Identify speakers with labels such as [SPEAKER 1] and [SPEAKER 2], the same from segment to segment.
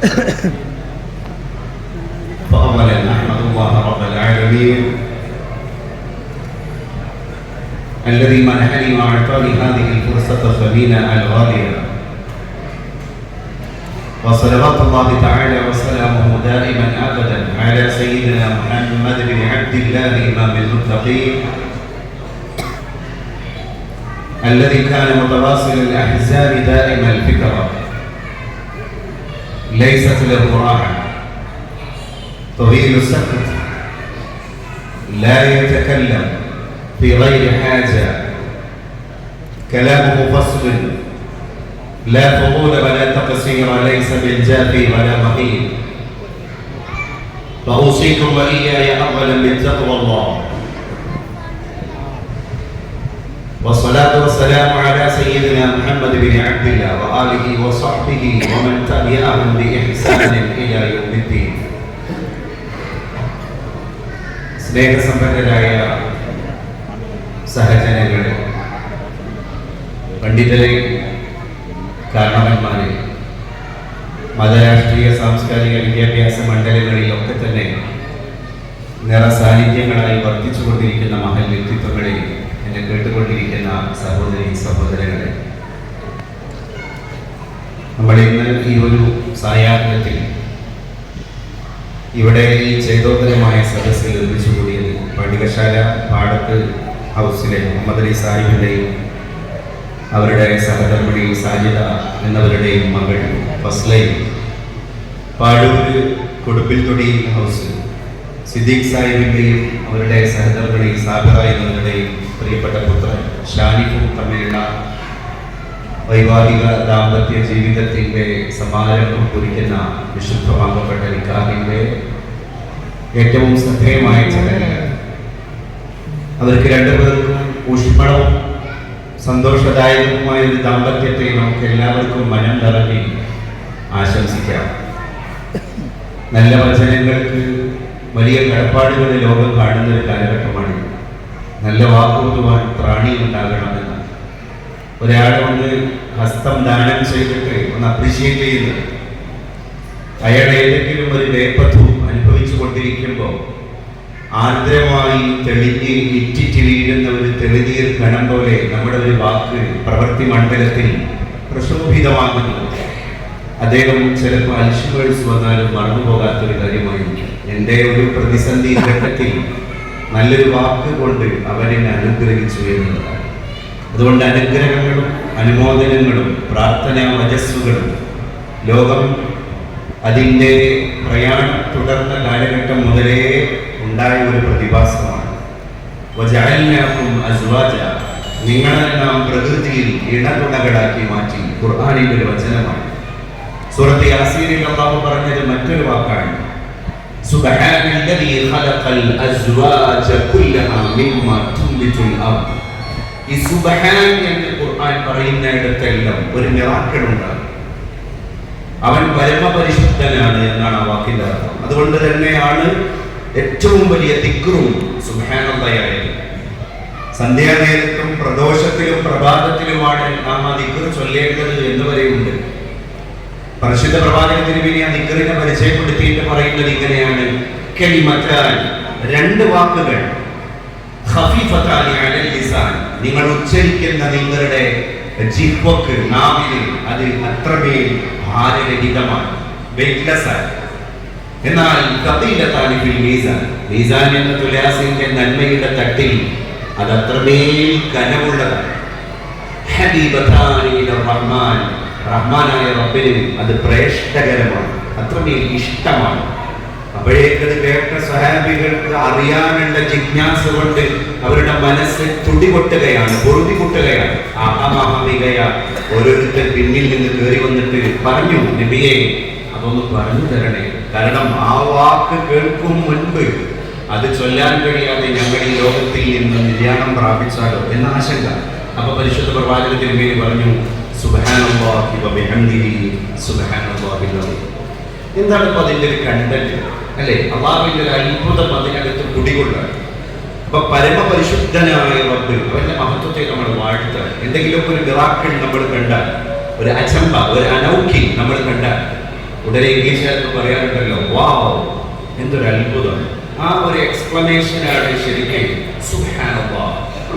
[SPEAKER 1] فأولا نحمد الله رب العالمين الذي منحني وأعطاني هذه الفرصة الثمينة الغالية. وصلوات الله تعالى وسلامه دائما أبدا على سيدنا محمد بن عبد الله إمام المتقين الذي كان متواصل الأحزاب دائم الفكرة. ليست راحة طويل السكت لا يتكلم في غير حاجة. كلامه فصل. لا فضول ولا تقصير ليس بالجافي ولا مقيم فأوصيكم وإياي أولا بتقوى الله. والصلاة والسلام على سيدنا محمد بن عبد الله وآله وصحبه ومن تبعهم بإحسان إلى يوم الدين സ്നേഹസമ്പന്നരായ സഹജനങ്ങളെ പണ്ഡിതരെ കാരണവന്മാരെ മതരാഷ്ട്രീയ സാംസ്കാരിക വിദ്യാഭ്യാസ മണ്ഡലങ്ങളിലൊക്കെ തന്നെ നിറസാന്നിധ്യങ്ങളായി വർദ്ധിച്ചുകൊണ്ടിരിക്കുന്ന മഹൽ വ്യക്തിത്വങ്ങളെ എന്നെ കേട്ടുകൊണ്ടിരിക്കുന്ന സഹോദരി സഹോദരങ്ങളെ നമ്മൾ ഇന്ന് ഈ ഒരു സായാഹ്നത്തിൽ ഇവിടെ ഈ ചേതോദരമായ സദസ്സിൽ നിർമ്മിച്ചുകൂടിയത് കൂടിയത് പണ്ടികശാല പാടത്ത് ഹൗസിലെ മുഹമ്മദ് അലി സാഹിബിന്റെയും അവരുടെ സഹധർമ്മിണി സാജിദ എന്നവരുടെയും മകൾ ഫസ്ലയും പാടൂര് കൊടുപ്പിൽ തൊടി ഹൗസ് സിദ്ദീഖ് സാഹിബിന്റെയും അവരുടെ സഹധർമ്മിണി സാബിറ എന്നവരുടെയും പ്രിയപ്പെട്ട പുത്രൻ ഷാനിഫും തമ്മിലുള്ള വൈവാഹിക ദാമ്പത്യ ജീവിതത്തിന്റെ സമാരംഭം കുറിക്കുന്ന വിശുദ്ധമാക്കപ്പെട്ട നിക്കാഹിന്റെ ഏറ്റവും ശ്രദ്ധേയമായ ചടങ്ങ്. അവർക്ക് രണ്ടുപേർക്കും ഊഷ്മളവും സന്തോഷദായകവുമായ ഒരു ദാമ്പത്യത്തെ നമുക്ക് എല്ലാവർക്കും മനം നിറഞ്ഞി ആശംസിക്കാം. നല്ല വചനങ്ങൾക്ക് വലിയ കടപ്പാടുകൾ ലോകം കാണുന്ന ഒരു കാലഘട്ടമാണ് നല്ല വാക്കുകൊണ്ടുവാൻ ത്രാണി ഉണ്ടാകണമെന്ന് ഒരാളെ ഒന്ന് ഹസ്തം ദാനം ചെയ്തിട്ട് ഒന്ന് അപ്രീഷിയേറ്റ് ചെയ്യുന്നത് അയാൾ ഏതെങ്കിലും ഒരു വേപ്പത്വം അനുഭവിച്ചു കൊണ്ടിരിക്കുമ്പോൾ ആർദ്രമായി തെളിഞ്ഞ് ഇറ്റിറ്റ് വീഴുന്ന ഒരു തെളിനീർ കണം പോലെ നമ്മുടെ ഒരു വാക്ക് പ്രവൃത്തി മണ്ഡലത്തിൽ പ്രശോഭിതമാകുന്നു. അദ്ദേഹം ചിലപ്പോൾ അൽഷിമേഴ്സ് വന്നാലും മറന്നുപോകാത്തൊരു കാര്യമായിരിക്കും. എന്റെ ഒരു പ്രതിസന്ധി ഘട്ടത്തിൽ നല്ലൊരു വാക്ക് കൊണ്ട് അവരെന്നെ അനുഗ്രഹിച്ചു എന്നുള്ളതാണ് അതുകൊണ്ട് അനുഗ്രഹങ്ങളും അനുമോദനങ്ങളും പ്രാർത്ഥനാ വജസ്സുകളും ലോകം അതിന്റെ പ്രയാണം തുടർന്ന കാലഘട്ടം മുതലേ ഉണ്ടായ ഒരു പ്രതിഭാസമാണ്. വജഅൽനാകും അസ്വാജ നിങ്ങളെ പ്രകൃതിയിൽ ഇണകുണകളാക്കി മാറ്റി ഖുർഹാനിന്റെ ഒരു വചനമാണ്. സൂറത്ത് യാസീനിൽ അള്ളാഹു പറഞ്ഞത് മറ്റൊരു വാക്കാണ്. ഈ ഖുർആൻ ഒരു അവൻ പരമപരിശുദ്ധനാണ് എന്നാണ് ആ വാക്കിന്റെ അർത്ഥം. അതുകൊണ്ട് തന്നെയാണ് ഏറ്റവും വലിയ ദിക്റും സുബഹാനന്ദയായത് സന്ധ്യാനേരത്തും പ്രദോഷത്തിലും പ്രഭാതത്തിലുമാണ് നാം ആ തിക്റ് ചൊല്ലേണ്ടത് എന്ന് വരെയുണ്ട്. പരിശുദ്ധ പ്രവാചക തിരുവിനെ ആ ദിക്റിനെ പരിചയപ്പെടുത്തിയിട്ട് പറയുന്നത് ഇങ്ങനെയാണ്. കെളിമറ്റാൻ രണ്ട് വാക്കുകൾ. നിങ്ങൾ ഉച്ചരിക്കുന്ന നിങ്ങളുടെ ജിഹ്വക്ക് നാവിന് അത് അത്രമേൽ ഭാരരഹിതമാണ്. വെയിറ്റ്ലെസ് ആണ് എന്നാൽ കഥയിലെത്താൻ മീസാൻ. മീസാൻ എന്ന തുലാസിന്റെ നന്മയുടെ തട്ടിൽ അത് അത്രമേൽ കനമുള്ളതാണ്. ഹബീബത്താനി ഇല റഹ്മാൻ റഹ്മാനായ റബ്ബിന് അത് പ്രേക്ഷകരമാണ്. അത്രമേൽ ഇഷ്ടമാണ്. അപ്പോഴേക്കത് കേട്ട സഹാബികൾക്ക് അറിയാനുള്ള ജിജ്ഞാസ കൊണ്ട് അവരുടെ മനസ്സ് തുടിപൊട്ടുകയാണ് പൊറുതി പൊട്ടുകയാണ് ആഹാമാഹികയ ഓരോരുത്തർ പിന്നിൽ നിന്ന് കയറി വന്നിട്ട് പറഞ്ഞു നബിയെ അതൊന്ന് പറഞ്ഞു തരണേ. കാരണം ആ വാക്ക് കേൾക്കും മുൻപ് അത് ചൊല്ലാൻ കഴിയാതെ ഞങ്ങൾ ഈ ലോകത്തിൽ നിന്ന് നിര്യാണം പ്രാപിച്ചാലോ? എന്ന ആശങ്ക. അപ്പൊ പരിശുദ്ധ പ്രവാചകത്തിന് തിരുമേനി പറഞ്ഞു സുബ്ഹാനല്ലാഹി വബിഹംദിഹി സുബ്ഹാനല്ലാഹിൽ അസീം എന്താണ് ഇപ്പോൾ അതിന്റെ ഒരു കണ്ടന്റ് അല്ലേ? അള്ളാഹുവിന്റെ ഒരു അത്ഭുതം അതിനകത്ത് കുടികൊള്ളുക. അപ്പൊ പരമപരിശുദ്ധനായ റബ്ബ് അവന്റെ മഹത്വത്തെ നമ്മൾ വാഴ്ത്തുക. എന്തെങ്കിലും ഒരു മിറാക്കിൾ നമ്മൾ കണ്ടാൽ ഒരു അചമ്പ ഒരു അനൗഖി നമ്മൾ കണ്ടാൽ ഉടനെ ഇംഗ്ലീഷുകാർക്ക് പറയാറുണ്ടല്ലോ വാവ് എന്തൊരു അത്ഭുതം. ആ ഒരു എക്സ്പ്ലനേഷനാണ് ശരിക്കും.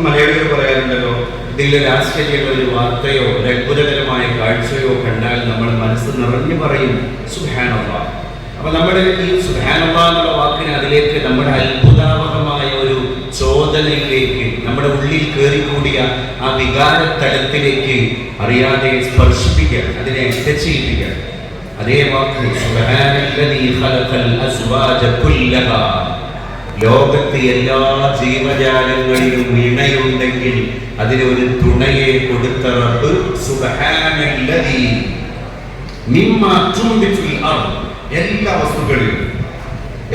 [SPEAKER 1] മലയാളികൾ പറയാറുണ്ടല്ലോ എന്തെങ്കിലും ആശ്ചര്യമുള്ള ഒരു വാർത്തയോ ഒരു അത്ഭുതകരമായ കാഴ്ചയോ കണ്ടാൽ നമ്മൾ മനസ്സ് നിറഞ്ഞു പറയും സുഹാനുള്ള അപ്പൊ നമ്മുടെ ഈ സുഹാനുള്ള എന്നുള്ള വാക്കിന് അതിലേക്ക് നമ്മുടെ അത്ഭുതാവഹമായ ഒരു ചോദനയിലേക്ക് നമ്മുടെ ഉള്ളിൽ കയറിക്കൂടിയ ആ വികാരത്തലത്തിലേക്ക് അറിയാതെ സ്പർശിപ്പിക്കാൻ അതിനെ ടച്ച് അതേ വാക്ക് സുബ്ഹാനല്ലദീ ഖലഖൽ അസ്വാജ കുല്ലഹാ. ലോകത്ത് എല്ലാ ജീവജാലങ്ങളിലും ഇണയുണ്ടെങ്കിൽ അതിന് ഒരു തുണയെ കൊടുത്ത റബ്ബ് അർദ് എല്ലാ വസ്തുക്കളിലും.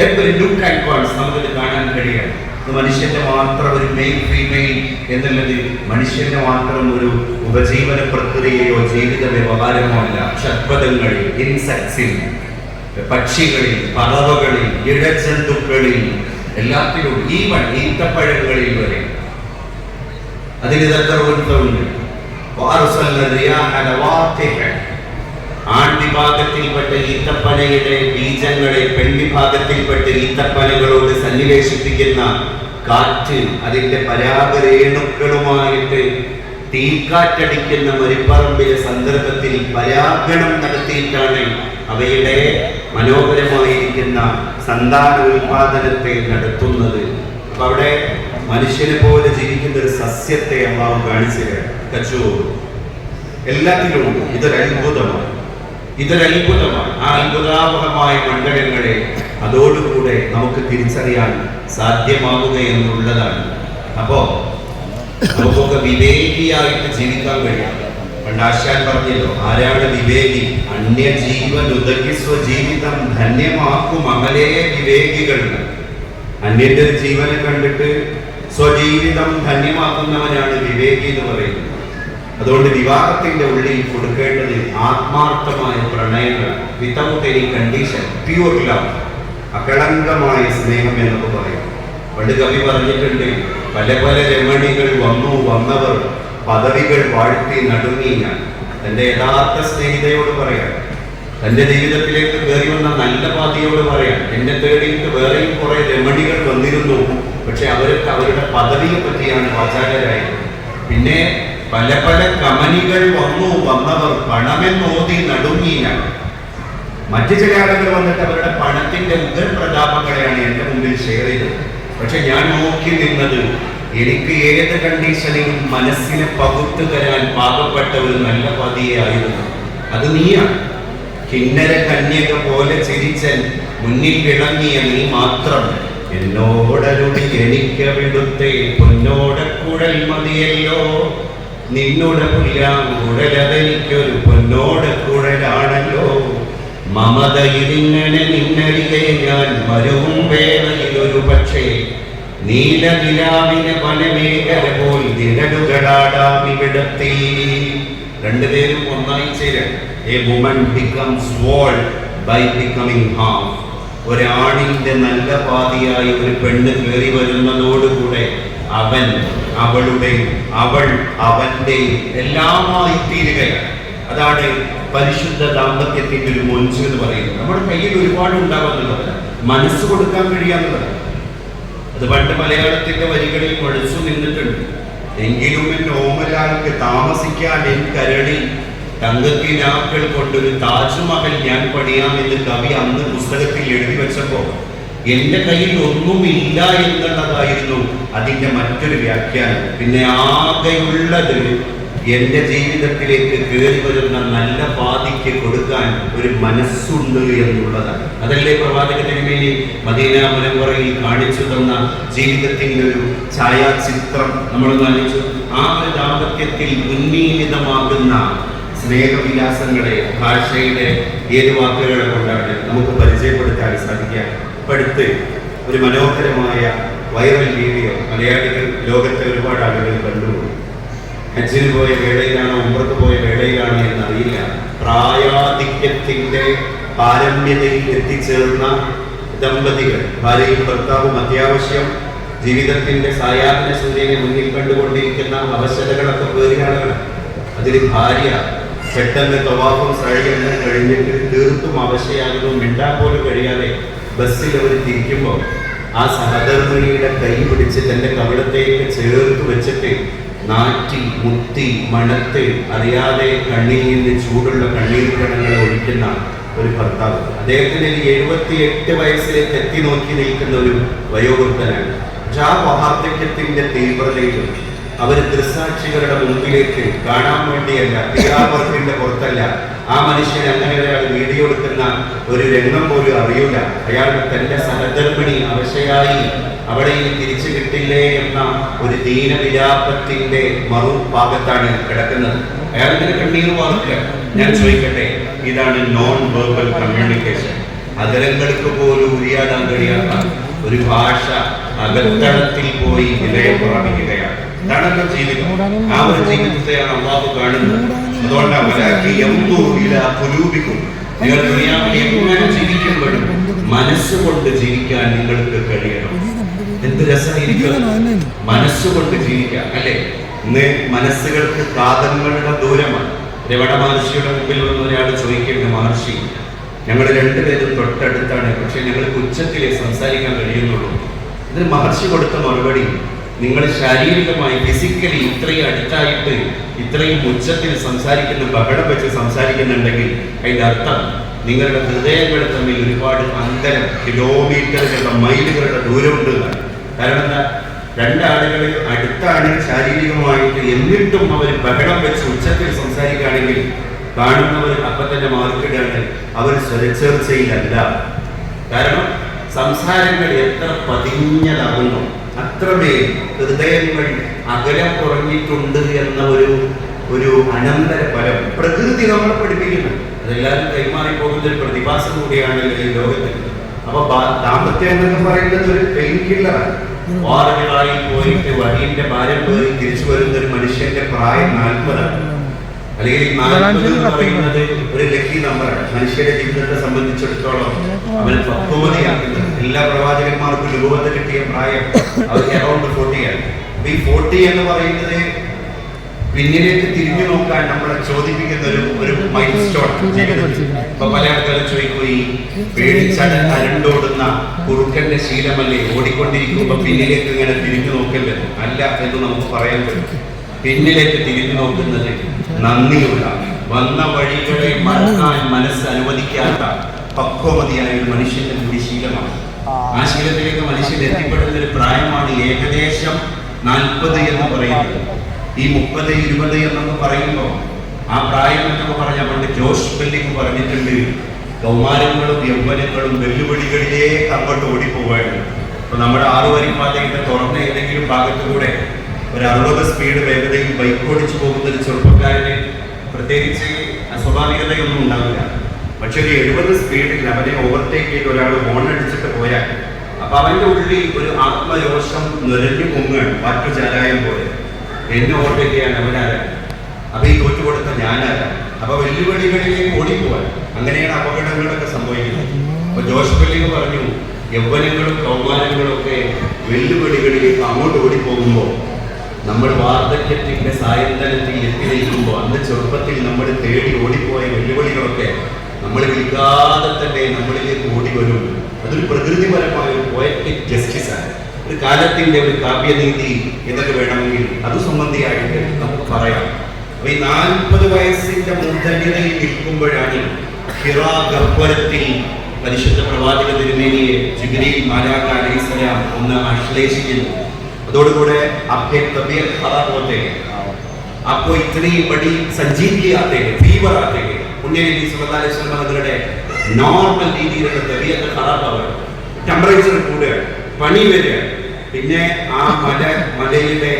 [SPEAKER 1] എവറി ലുക്ക് ആൻഡ് കോൺസ് നമുക്ക് കാണാൻ കഴിയണം. മനുഷ്യന്റെ മാത്രം ഒരു മെയിൽ ഫീമെയിൽ എന്നുള്ളത് മനുഷ്യന്റെ മാത്രം ഒരു ഉപജീവന പ്രക്രിയയോ ജീവിത വ്യവഹാരമോ അല്ല. ഷഡ്പഥങ്ങളിൽ ഇൻസെക്ട്സിൽ പക്ഷികളിൽ പറവകളിൽ ഇഴജന്തുക്കളിൽ എല്ലാത്തിലും ഈവൺ ഈത്തപ്പഴങ്ങളിൽ വരെ. അതിന് തക്കറുണ്ട് ആൺവിഭാഗത്തിൽപ്പെട്ട ഈത്തപ്പനയുടെ ബീജങ്ങളെ പെൺവിഭാഗത്തിൽപ്പെട്ട ഈത്തപ്പനകളോട് സന്നിവേശിപ്പിക്കുന്ന കാറ്റ് അതിന്റെ പരാഗരേണുക്കളുമായിട്ട് തീക്കാറ്റടിക്കുന്ന മരുപ്പറമ്പിലെ സന്ദർഭത്തിൽ പരാഗണം നടത്തിയിട്ടാണ് അവയുടെ മനോഹരമായിരിക്കുന്ന സന്താന ഉൽപാദനത്തെ നടത്തുന്നത്. അപ്പൊ അവിടെ മനുഷ്യനെ പോലെ ജീവിക്കുന്ന ഒരു സസ്യത്തെ അമ്മാവ് കാണിച്ചു കച്ചു. എല്ലാത്തിലും ഉണ്ട്. ഇതൊരു അത്ഭുതമാണ് ഇതൊരു അത്ഭുതമാണ് ആ അത്ഭുതാപകമായ മണ്ഡലങ്ങളെ അതോടുകൂടെ നമുക്ക് തിരിച്ചറിയാൻ സാധ്യമാവുക എന്നുള്ളതാണ്. അപ്പോ നമുക്കൊക്കെ വിവേകിയായിട്ട് ജീവിക്കാൻ കഴിയും പണ്ട് പറഞ്ഞല്ലോ ആരാണ് വിവേകി? അന്യജീവൻ ഉദകി സ്വജീവിതം ധന്യമാക്കും അകലേ വിവേകികൾ അന്യന്റെ ജീവനെ കണ്ടിട്ട് സ്വജീവിതം ധന്യമാക്കുന്നവനാണ് വിവേകി എന്ന് പറയുന്നത്? അതുകൊണ്ട് വിവാഹത്തിന്റെ ഉള്ളിൽ കൊടുക്കേണ്ടത് ആത്മാർത്ഥമായ പ്രണയങ്ങൾ without any condition pure love അകളങ്കമായ സ്നേഹം എന്നൊക്കെ പറയും. പണ്ട് കവി പറഞ്ഞിട്ടുണ്ട് പല പല രമണികൾ വന്നു വന്നവർ പദവികൾ വാഴ്ത്തി നടുങ്ങി ഞാൻ. തന്റെ യഥാർത്ഥ സ്നേഹിതയോട് പറയാം. തന്റെ ജീവിതത്തിലേക്ക് കയറി വന്ന നല്ല പാതിയോട് പറയാം. എന്നെ തേടിയിട്ട് വേറെയും കുറെ രമണികൾ വന്നിരുന്നു. പക്ഷെ അവർക്ക് അവരുടെ പദവിയെ പറ്റിയാണ് ആചാര്യരായത് പിന്നെ പല പല കമനികൾ വന്നു. വന്നവർ പണമെന്നോതി ഞാൻ. മറ്റു ചില ആളുകൾ വന്നിട്ട് അവരുടെ പണത്തിന്റെ ഉഗ്രപ്രതാപങ്ങളെയാണ് എന്റെ മുമ്പിൽ ഷെയർ ചെയ്തത്. പക്ഷെ ഞാൻ നോക്കി നിന്നത് എനിക്ക് ഏത് കണ്ടീഷനിലും മനസ്സിനെ പകുത്തു തരാൻ പാകപ്പെട്ട ഒരു നല്ല പതിയെ ആയിരുന്നു. അത് നീയാണ്. കിന്നര കന്യക പോലെ ചിരിച്ചൻ മുന്നിൽ വിളങ്ങിയ നീ മാത്രം. എന്നോടരുടി എനിക്ക് വിടുത്തേ പൊന്നോട കുഴൽ മതിയല്ലോ. നിന്നോട് പുല്ലാം കുഴലതെനിക്കൊരു പൊന്നോട കുഴലാണല്ലോ. മമതയിലിങ്ങനെ നിന്നരികെ ഞാൻ മരവും വേളയിലൊരു പക്ഷേ നീലനിലാവിനെ വനമേഖല പോൽ രണ്ടുപേരും ഒന്നായി ചേരാൻ. ഒരാണിന്റെ നല്ല പാതിയായി ഒരു പെണ്ണ് കയറി വരുന്നതോടുകൂടെ അവൻ അവളുടെ അവൾ അവന്റെ എല്ലാമായി തീരുകയാണ്. അതാണ് പരിശുദ്ധ ദാമ്പത്യത്തിന്റെ ഒരു മൊഞ്ച് എന്ന് പറയുന്നത്. നമ്മുടെ കയ്യിൽ ഒരുപാട് ഉണ്ടാവുന്നുള്ളത് മനസ്സ് കൊടുക്കാൻ കഴിയാന്നുള്ളത് അത് പണ്ട് മലയാളത്തിന്റെ വരികളിൽ മുഴച്ചു നിന്നിട്ടുണ്ട്. എങ്കിലും എൻ ഓമലാൾക്ക് താമസിക്കാൻ എൻ കരളിൽ തങ്കക്കിനാക്കൾ കൊണ്ടൊരു താജ്മഹൽ ഞാൻ പണിയാം എന്ന് കവി അന്ന് പുസ്തകത്തിൽ എഴുതി വെച്ചപ്പോൾ എന്റെ കയ്യിൽ ഒന്നുമില്ല എന്നുള്ളതായിരുന്നു അതിന്റെ മറ്റൊരു വ്യാഖ്യാനം. പിന്നെ ആകെയുള്ളത് എന്റെ ജീവിതത്തിലേക്ക് കയറി വരുന്ന നല്ല പാതിക്ക് കൊടുക്കാൻ ഒരു മനസ്സുണ്ട് എന്നുള്ളതാണ്. അതല്ലേ പ്രവാചക തിരുമേനി മദീന മുനമ്പറയിൽ കാണിച്ചു തന്ന ജീവിതത്തിന്റെ ഒരു ഛായാചിത്രം? നമ്മൾ കാണിച്ചു ആ ഒരു ദാമ്പത്യത്തിൽ ഉന്നീലിതമാകുന്ന സ്നേഹവിലാസങ്ങളെ ഭാഷയുടെ ഏത് വാക്കുകളെ കൊണ്ടാണ് നമുക്ക് പരിചയപ്പെടുത്താൻ സാധിക്കുക? ഇപ്പോഴത്തെ ഒരു മനോഹരമായ വൈറൽ വീഡിയോ മലയാളികൾ ലോകത്തെ ഒരുപാട് ആളുകൾ കണ്ടു. ഹജ്ജിന് പോയ വേളയിലാണോ ഉമ്രക്ക് പോയ വേളയിലാണോ എന്നറിയില്ല. പ്രായാധിക്യത്തിന്റെ പാരമ്യതയിൽ എത്തിച്ചേർന്ന ദമ്പതികൾ ഭാര്യയും ഭർത്താവും അത്യാവശ്യം ജീവിതത്തിന്റെ സായാഹ്ന സൂര്യനെ മുന്നിൽ കണ്ടുകൊണ്ടിരിക്കുന്ന അവശതകളൊക്കെ പേരുകളാണ് അതിൽ ഭാര്യ പെട്ടെന്ന് തവാഫും സഴിയെന്ന് കഴിഞ്ഞിട്ട് തീർത്തും അവശയാകുന്നു മിണ്ടാൻ പോലും കഴിയാതെ ബസ്സിൽ അവർ തിരിക്കുമ്പോൾ ആ സഹധർമ്മിണിയുടെ കൈ പിടിച്ച് തന്റെ കവിളത്തേക്ക് ചേർത്ത് വെച്ചിട്ട് നാറ്റി മുത്തി മണത്ത് അറിയാതെ കണ്ണിൽ നിന്ന് ചൂടുള്ള കണ്ണീർ കടങ്ങൾ ഒഴിക്കുന്ന ഒരു ഭർത്താവ്. അദ്ദേഹത്തിന് എഴുപത്തി എട്ട് വയസ്സിലേക്ക് എത്തി നോക്കി നിൽക്കുന്ന ഒരു വയോവൃദ്ധനാണ്. ജാ ആ വാർദ്ധക്യത്തിന്റെ തീവ്രതയിലും അവർ ദൃസാക്ഷികളുടെ മുമ്പിലേക്ക് കാണാൻ വേണ്ടിയല്ല പിതാവർക്കിന്റെ പുറത്തല്ല. ആ മനുഷ്യൻ അങ്ങനെ ഒരാൾ വീഡിയോ എടുക്കുന്ന ഒരു രംഗം പോലും അറിയൂല. അയാൾ തന്റെ സഹധർമ്മിണി അവശയായി അവിടെ ഇനി തിരിച്ചു കിട്ടില്ലേ എന്ന ഒരു ദീനവിലാപത്തിന്റെ മറുഭാഗത്താണ് കിടക്കുന്നത്. അയാൾ കണ്ണീർ വാർക്കുക. ഞാൻ ചോദിക്കട്ടെ ഇതാണ് നോൺ വെർബൽ കമ്മ്യൂണിക്കേഷൻ അതരങ്ങൾക്ക് പോലും ഉരിയാടാൻ കഴിയാത്ത ഒരു ഭാഷ അകത്തളത്തിൽ പോയി വിലയം പ്രാപിക്കുകയാണ്. ഇതാണല്ലോ ജീവിതം. ആ ഒരു ജീവിതത്തെയാണ് അള്ളാഹു കാണുന്നത്. അതുകൊണ്ടാണ് നിങ്ങൾ ദുനിയാവിനെ ജീവിക്കുമ്പോഴും മനസ്സുകൊണ്ട് ജീവിക്കാൻ നിങ്ങൾക്ക് കഴിയണം. എന്ത് രസമായിരിക്കും മനസ്സുകൊണ്ട് ജീവിക്കാം അല്ലെ? മനസ്സുകൾക്ക് കാതങ്ങളുടെ ദൂരമാണ്. രവണ മഹർഷിയുടെ മുമ്പിൽ വന്ന് ഒരാൾ ചോദിക്കേണ്ട മഹർഷി ഞങ്ങൾ രണ്ടുപേരും തൊട്ടടുത്താണ്. പക്ഷെ ഞങ്ങൾക്ക് ഉച്ചത്തിലേ സംസാരിക്കാൻ കഴിയുന്നുള്ളൂ. ഇതിന് മഹർഷി കൊടുത്ത മറുപടി നിങ്ങൾ ശാരീരികമായി ഫിസിക്കലി ഇത്രയും അടുത്തായിട്ട് ഇത്രയും ഉച്ചത്തിൽ സംസാരിക്കുന്ന ബഹളം വെച്ച് സംസാരിക്കുന്നുണ്ടെങ്കിൽ അതിന്റെ അർത്ഥം നിങ്ങളുടെ ഹൃദയങ്ങൾ തമ്മിൽ ഒരുപാട് അന്തരം കിലോമീറ്ററുകളുടെ മൈലുകളുടെ ദൂരമുണ്ട്. കാരണം എന്താ? രണ്ടാളുകൾ അടുത്താണ് ശാരീരികമായിട്ട് എന്നിട്ടും അവർ ബഹളം വെച്ച് ഉച്ചത്തിൽ സംസാരിക്കുകയാണെങ്കിൽ കാണുന്നവർ അപ്പം തന്നെ മാർക്കിടാണ് അവർ സ്വരച്ചേർച്ചയിലല്ല. കാരണം സംസാരങ്ങൾ എത്ര പതിഞ്ഞതാകുന്നു. അത്രമേൽ ഹൃദയങ്ങൾ അകലം കുറഞ്ഞിട്ടുണ്ട് എന്ന ഒരു ഒരു അനന്തര ഫലം. പ്രകൃതി നമ്മളെ പഠിപ്പിക്കുന്നു. അതെല്ലാവരും കൈമാറി പോകുന്ന ഒരു പ്രതിഭാസം കൂടിയാണ് ഈ ലോകത്തിൽ. അപ്പൊ ദാമ്പത്യം എന്നൊക്കെ പറയുന്നത് ഒരു പെയിൻ കില്ലറാണ് പോയിട്ട് വഴിന്റെ ഭാരം പോയി തിരിച്ചു വരുന്ന ഒരു മനുഷ്യന്റെ പ്രായം നാൽപ്പതാണ്. അല്ലെങ്കിൽ ഈ നാൽപ്പത് എന്ന് പറയുന്നത് ഒരു ലക്കി നമ്പറാണ് മനുഷ്യരുടെ ജീവിതത്തെ സംബന്ധിച്ചിടത്തോളം അവൻ പക്വതയാക്കുന്നത് എല്ലാ പ്രവാചകന്മാർക്കും രൂപത്തെ കിട്ടിയ പ്രായം അവർക്ക് അറൗണ്ട് ഫോർട്ടിയാണ് അപ്പൊ ഈ ഫോർട്ടി എന്ന് പറയുന്നത് പിന്നിലേക്ക് തിരിഞ്ഞു നോക്കാൻ നമ്മളെ ചോദിപ്പിക്കുന്ന ഒരു ഒരു മൈൽ സ്റ്റോൺ ഇപ്പൊ പല ആൾക്കാരും ഈ പേടിച്ചട അരണ്ടോടുന്ന കുറുക്കന്റെ ശീലമല്ലേ? ഓടിക്കൊണ്ടിരിക്കുമ്പോ പിന്നിലേക്ക് ഇങ്ങനെ തിരിഞ്ഞു നോക്കല്ലേ? അല്ല എന്ന് നമുക്ക് പറയാൻ പറ്റും. പിന്നിലേക്ക് തിരിഞ്ഞു നോക്കുന്നത് നന്ദിയുള്ള വന്ന വഴികളെ മറക്കാൻ മനസ്സ് അനുവദിക്കാത്ത പക്വമതിയായ ഒരു മനുഷ്യന്റെ കൂടി ശീലമാണ്. ആ. ശീലത്തിലേക്ക് മനുഷ്യൻ എത്തിപ്പെടുന്ന ഒരു പ്രായമാണ് ഏകദേശം നാൽപ്പത് എന്ന് പറയുന്നത്. ഈ മുപ്പത് ഇരുപത് എന്നൊക്കെ പറയുമ്പോൾ ആ പ്രായം എന്നൊക്കെ പറഞ്ഞ പണ്ട് ജോഷ് ബെല്ലിക്ക് പറഞ്ഞിട്ടുണ്ട് കൗമാരങ്ങളും യൗവനങ്ങളും വെല്ലുവിളികളിലേക്ക് അങ്ങോട്ട് ഓടിപ്പോവാണ്. അപ്പൊ നമ്മുടെ ആറുവരി പാതയുടെ തുറന്ന ഏതെങ്കിലും ഭാഗത്തുകൂടെ ഒരു അറുപത് സ്പീഡ് വേഗതയിൽ ബൈക്ക് ഓടിച്ചു പോകുന്ന ഒരു ചെറുപ്പക്കാരന് പ്രത്യേകിച്ച് അസ്വാഭാവികതയൊന്നും ഉണ്ടാവില്ല. പക്ഷെ ഒരു എഴുപത് സ്പീഡിൽ അവനെ ഓവർടേക്ക് ചെയ്ത് ഒരാൾ ഹോൺ അടിച്ചിട്ട് പോയാൽ അപ്പൊ അവന്റെ ഉള്ളിൽ ഒരു ആത്മരോഷം നിറഞ്ഞു പൊങ്ങാണ് മറ്റു ചാരായം പോലെ. എന്നെ ഓവർടേക്ക് ചെയ്യാൻ അവനാരാണ്? അപ്പൊ ഈ തോറ്റു കൊടുത്ത ഞാനാരാണ്? അപ്പൊ വെല്ലുവിളികളിലേക്ക് ഓടിപ്പോവാൻ അങ്ങനെയാണ് അപകടങ്ങളൊക്കെ സംഭവിക്കുന്നത്. അപ്പൊ ജോഷ് പള്ളിക്ക് പറഞ്ഞു യൗവനങ്ങളും കൗമാരങ്ങളും ഒക്കെ വെല്ലുവിളികളിലേക്ക് അങ്ങോട്ട് ഓടിപ്പോകുമ്പോൾ നമ്മൾ വാർദ്ധക്യത്തിന്റെ സായന്തനത്തിൽ എത്തി നിൽക്കുമ്പോൾ അന്ന് ചെറുപ്പത്തിൽ നമ്മൾ തേടി ഓടിപ്പോയ വെല്ലുവിളികളൊക്കെ നമ്മൾ വിൽക്കാതെ തന്നെ നമ്മളിലേക്ക് ഓടി വരും. അതൊരു പ്രകൃതിപരമായ ഒരു പോയറ്റിക് ആണ്. ഒരു കാലത്തിന്റെ ഒരു കാവ്യനീതി എന്നൊക്കെ വേണമെങ്കിൽ അത് സംബന്ധിയായിട്ട് നമുക്ക് പറയാം. അപ്പൊ ഈ നാൽപ്പത് വയസ്സിന്റെ മുൻധന്യതയിൽ നിൽക്കുമ്പോഴാണ് ഹിറാ ഗർഭരത്തിൽ പരിശുദ്ധ പ്രവാചക തിരുമേനിയെ ജിബ്രീൽ മാലാക അലൈഹിസ്സലാം ഒന്ന് ആശ്ലേഷിക്കുന്നു അതോടുകൂടെ आपके तबीयत खराब होते हैं आपको इतनी बड़ी संजीदगी आते हैं फीवर आते हैं പുണ്യ നബി സല്ലല്ലാഹു അലൈഹി വസല്ലം തങ്ങളുടെ നോർമൽ രീതിയിലുള്ള തബിയത്ത് ഖറാബാവുക ടെമ്പറേച്ചർ കൂടുകയാണ് പനി വരികയാണ് പിന്നെ ആ മല മലയുടെ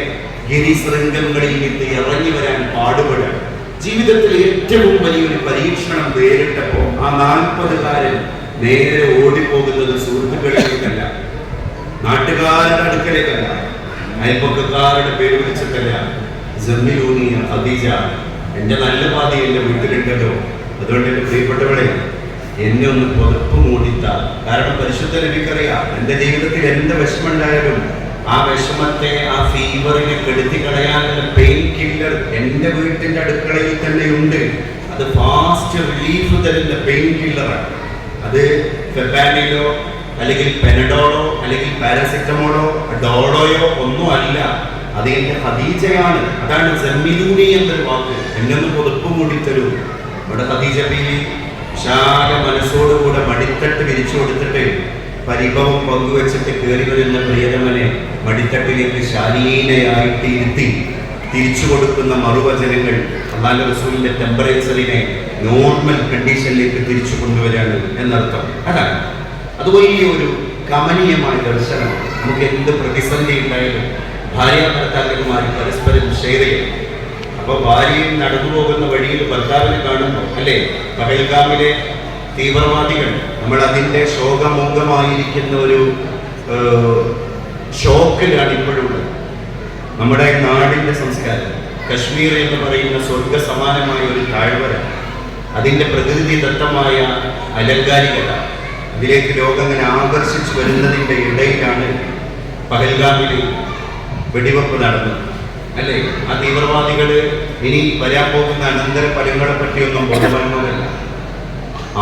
[SPEAKER 1] ഗിരിശൃംഗങ്ങളിൽ നിന്ന് ഇറങ്ങി വരാൻ പാടുപെടുകയാണ് ജീവിതത്തിൽ ഏറ്റവും വലിയൊരു പരീക്ഷണം നേരിട്ടപ്പോ ആ നാൽപ്പതുകാരൻ നേരെ ഓടിപ്പോകുന്നത് സുഹൃത്തുക്കളിലേക്കല്ല നാട്ടുകാരുടെ അടുക്കലേക്കല്ല അയൽപ്പക്കക്കാരുടെ പേര് വിളിച്ചിട്ടല്ല. ജമ്മിലൂനിയ ഖദീജ. എന്റെ നല്ല പാതി എന്റെ വീട്ടിലുണ്ടല്ലോ. അതുകൊണ്ട് എന്റെ പ്രിയപ്പെട്ടവളെ എന്നെ ഒന്ന് പുതപ്പ് മൂടിത്ത. കാരണം പരിശുദ്ധ ലഭിക്കറിയാം എന്റെ ജീവിതത്തിൽ എന്ത് വിഷമുണ്ടായാലും ആ വിഷമത്തെ ആ ഫീവറിനെ കെടുത്തി കളയാനുള്ള പെയിൻ കില്ലർ എന്റെ വീട്ടിന്റെ അടുക്കളയിൽ തന്നെ ഉണ്ട് അത് ഫാസ്റ്റ് റിലീഫ് തരുന്ന പെയിൻ കില്ലറാണ് അത് ഫെബാനിലോ അല്ലെങ്കിൽ പെനഡോളോ അല്ലെങ്കിൽ പാരസെറ്റമോളോ ഡോളോയോ ഒന്നും അല്ല അത് എന്റെ ഹദീജയാണ് അതാണ് ജമ്മിലൂനി എന്നൊരു വാക്ക്. എന്നൊന്ന് പുതുപ്പ് കൂടി തരൂ ഇവിടെ ഹദീജ ബീവി വിശാല മനസ്സോടുകൂടെ മടിത്തട്ട് വിരിച്ചു കൊടുത്തിട്ട് പരിഭവം പങ്കുവെച്ചിട്ട് കയറി വരുന്ന പ്രിയതമനെ മടിത്തട്ടിലേക്ക് ശാലീനയായിട്ട് ഇരുത്തി തിരിച്ചു കൊടുക്കുന്ന മറുവചനങ്ങൾ അള്ളാഹു റസൂലിന്റെ ടെമ്പറേച്ചറിനെ നോർമൽ കണ്ടീഷനിലേക്ക് തിരിച്ചു കൊണ്ടുവരാണ് എന്നർത്ഥം. അതാണ്. അത് വലിയൊരു കമനീയമായ ദർശനം നമുക്ക് എന്ത് പ്രതിസന്ധി ഉണ്ടായാലും ഭാര്യ ഭർത്താക്കന്മാർ പരസ്പരം ഷെയർ ചെയ്യും. അപ്പൊ ഭാര്യയും നടന്നു പോകുന്ന വഴിയിൽ ഭർത്താവിനെ കാണുമ്പോൾ അല്ലേ? പഹൽഗാമിലെ തീവ്രവാദികൾ നമ്മൾ അതിന്റെ ശോകമോകമായിരിക്കുന്ന ഒരു ഷോക്കിലാണ് ഇപ്പോഴുള്ളത്. നമ്മുടെ നാടിന്റെ സംസ്കാരം കശ്മീർ എന്ന് പറയുന്ന സ്വർഗ സമാനമായ ഒരു താഴ്വര അതിന്റെ പ്രകൃതി ദത്തമായ അലങ്കാരികത അതിലേക്ക് ലോകം അങ്ങനെ ആകർഷിച്ചു വരുന്നതിന്റെ ഇടയിലാണ് പഹൽഗാമിൽ വെടിവെപ്പ് നടന്നത്. അല്ലേ? ആ തീവ്രവാദികൾ ഇനി വരാൻ പോകുന്ന അനന്തര ഫലങ്ങളെ പറ്റിയൊന്നും ബോധവാന്മാരല്ല.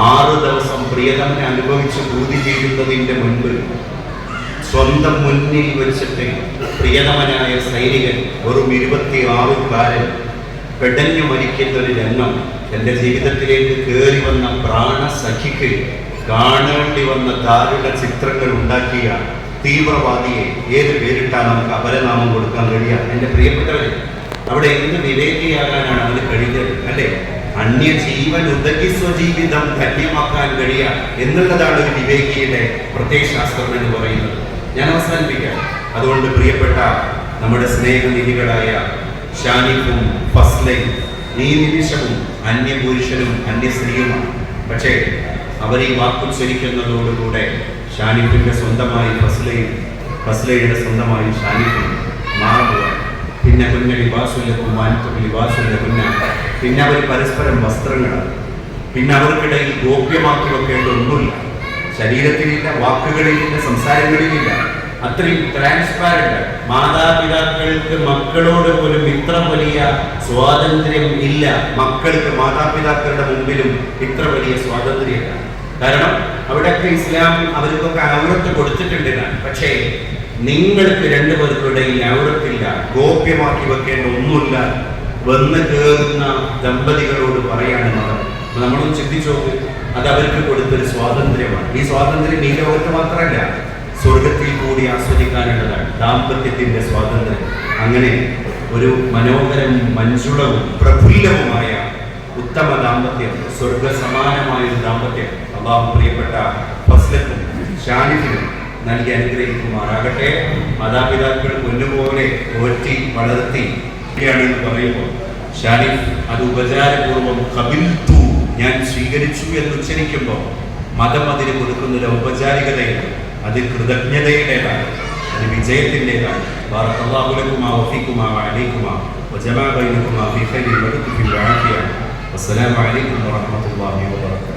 [SPEAKER 1] ആറ് ദിവസം പ്രിയതമനെ അനുഭവിച്ച് ഭൂതി ചെയ്യുന്നതിന്റെ മുൻപ് സ്വന്തം മുന്നിൽ വെച്ചിട്ട് പ്രിയതമനായ സൈനികൻ വെറും ഇരുപത്തി ആറുകാരൻ പെടഞ്ഞു മരിക്കുന്ന ഒരു രംഗം എന്റെ ജീവിതത്തിലേക്ക് കയറി വന്ന പ്രാണസഖിക്ക് കാണേണ്ടി വന്ന ദാരുണ ചിത്രങ്ങൾ ഉണ്ടാക്കിയ തീവ്രവാദിയെ ഏത് പേരിട്ടാണ് നമുക്ക് അപരനാമം കൊടുക്കാൻ കഴിയുക? എന്റെ പ്രിയപ്പെട്ടവരെ അവിടെ എന്ത് വിവേകിയാകാനാണ് അവന് കഴിഞ്ഞത് അല്ലേ? അന്യ ജീവൻ ഉദകി സ്വജീവിതം ധന്യമാക്കാൻ കഴിയുക എന്നുള്ളതാണ് ഒരു വിവേകിയുടെ പ്രത്യയശാസ്ത്രം എന്ന് പറയുന്നത്. ഞാൻ അവസാനിപ്പിക്കാം. അതുകൊണ്ട് പ്രിയപ്പെട്ട നമ്മുടെ സ്നേഹനിധികളായ ഷാനിഫും ഫസ്ലയും ഈ നിമിഷവും അന്യപുരുഷനും അന്യസ്ത്രീയുമാണ്. പക്ഷേ അവർ ഈ വാക്കുച്ചരിക്കുന്നതോടുകൂടെ ഷാനിഫിന്റെ സ്വന്തമായി ഫസ്ലയും ഫസ്ലയുടെ സ്വന്തമായി ഷാനിഫും മാറുക പിന്നെ കുഞ്ഞ ലിബാസുല്ലക്കും വാനത്തും ലിബാസുല്ല പിന്നെ അവർ പരസ്പരം വസ്ത്രങ്ങളാണ് പിന്നെ അവർക്കിടയിൽ ഗോപ്യമാക്കി വെക്കേണ്ട ഒന്നുമില്ല. ശരീരത്തിലില്ല വാക്കുകളിലില്ല സംസാരങ്ങളിലില്ല. അത്രയും ട്രാൻസ്പാരന്റ് മാതാപിതാക്കൾക്ക് മക്കളോട് പോലും ഇത്ര വലിയ സ്വാതന്ത്ര്യം ഇല്ല. മക്കൾക്ക് മാതാപിതാക്കളുടെ മുമ്പിലും ഇത്ര വലിയ സ്വാതന്ത്ര്യമില്ല. കാരണം അവിടെയൊക്കെ ഇസ്ലാം അവർക്കൊക്കെ ഔറത്ത് കൊടുത്തിട്ടുണ്ട് ഞാൻ. പക്ഷേ നിങ്ങൾക്ക് രണ്ടുപേർക്കിടയിൽ ഔറത്തില്ല ഗോപ്യമാക്കി വെക്കേണ്ട ഒന്നുമില്ല. വന്ന് കയറുന്ന ദമ്പതികളോട് പറയാണ് മതം. അപ്പൊ നമ്മളൊന്ന് ചിന്തിച്ചു അത് അവർക്ക് കൊടുത്തൊരു സ്വാതന്ത്ര്യമാണ്. ഈ സ്വാതന്ത്ര്യം ഈ ലോകത്ത് മാത്രമല്ല സ്വർഗത്തിൽ കൂടി ആസ്വദിക്കാനുള്ളതാണ് ദാമ്പത്യത്തിന്റെ സ്വാതന്ത്ര്യം. അങ്ങനെ ഒരു മനോഹരം മഞ്ജുളവും പ്രഫുല്ലവുമായ ഉത്തമ ദാമ്പത്യം സ്വർഗ സമാനമായ ഒരു ദാമ്പത്യം അള്ളാഹു പ്രിയപ്പെട്ട ഫസ്ലക്കും ഷാനിഫിനും നൽകി അനുഗ്രഹിക്കുമാറാകട്ടെ. മാതാപിതാക്കൾ പൊന്നുപോലെ പോറ്റി വളർത്തി എന്ന് പറയുമ്പോൾ ഷാനിഫ് അത് ഉപചാരപൂർവം കബിൽത്തു ഞാൻ സ്വീകരിച്ചു എന്ന് ഉച്ചരിക്കുമ്പോൾ മതം അതിന് കൊടുക്കുന്ന ഒരു ഔപചാരികതയാണ് അത് കൃതജ്ഞതയുടേതാണ് അത് വിജയത്തിന്റെതാണ്. ബാറക്കല്ലാഹുലക്കുമാ വഫീക്കുമാ വഅലൈക്കുമാ വജമാ ബൈനക്കുമാ ഫിഫലി ഖൈരിൽ വദുഖു ഫിൽ ആഫിയ വസ്സലാമു വബറകാതുഹു.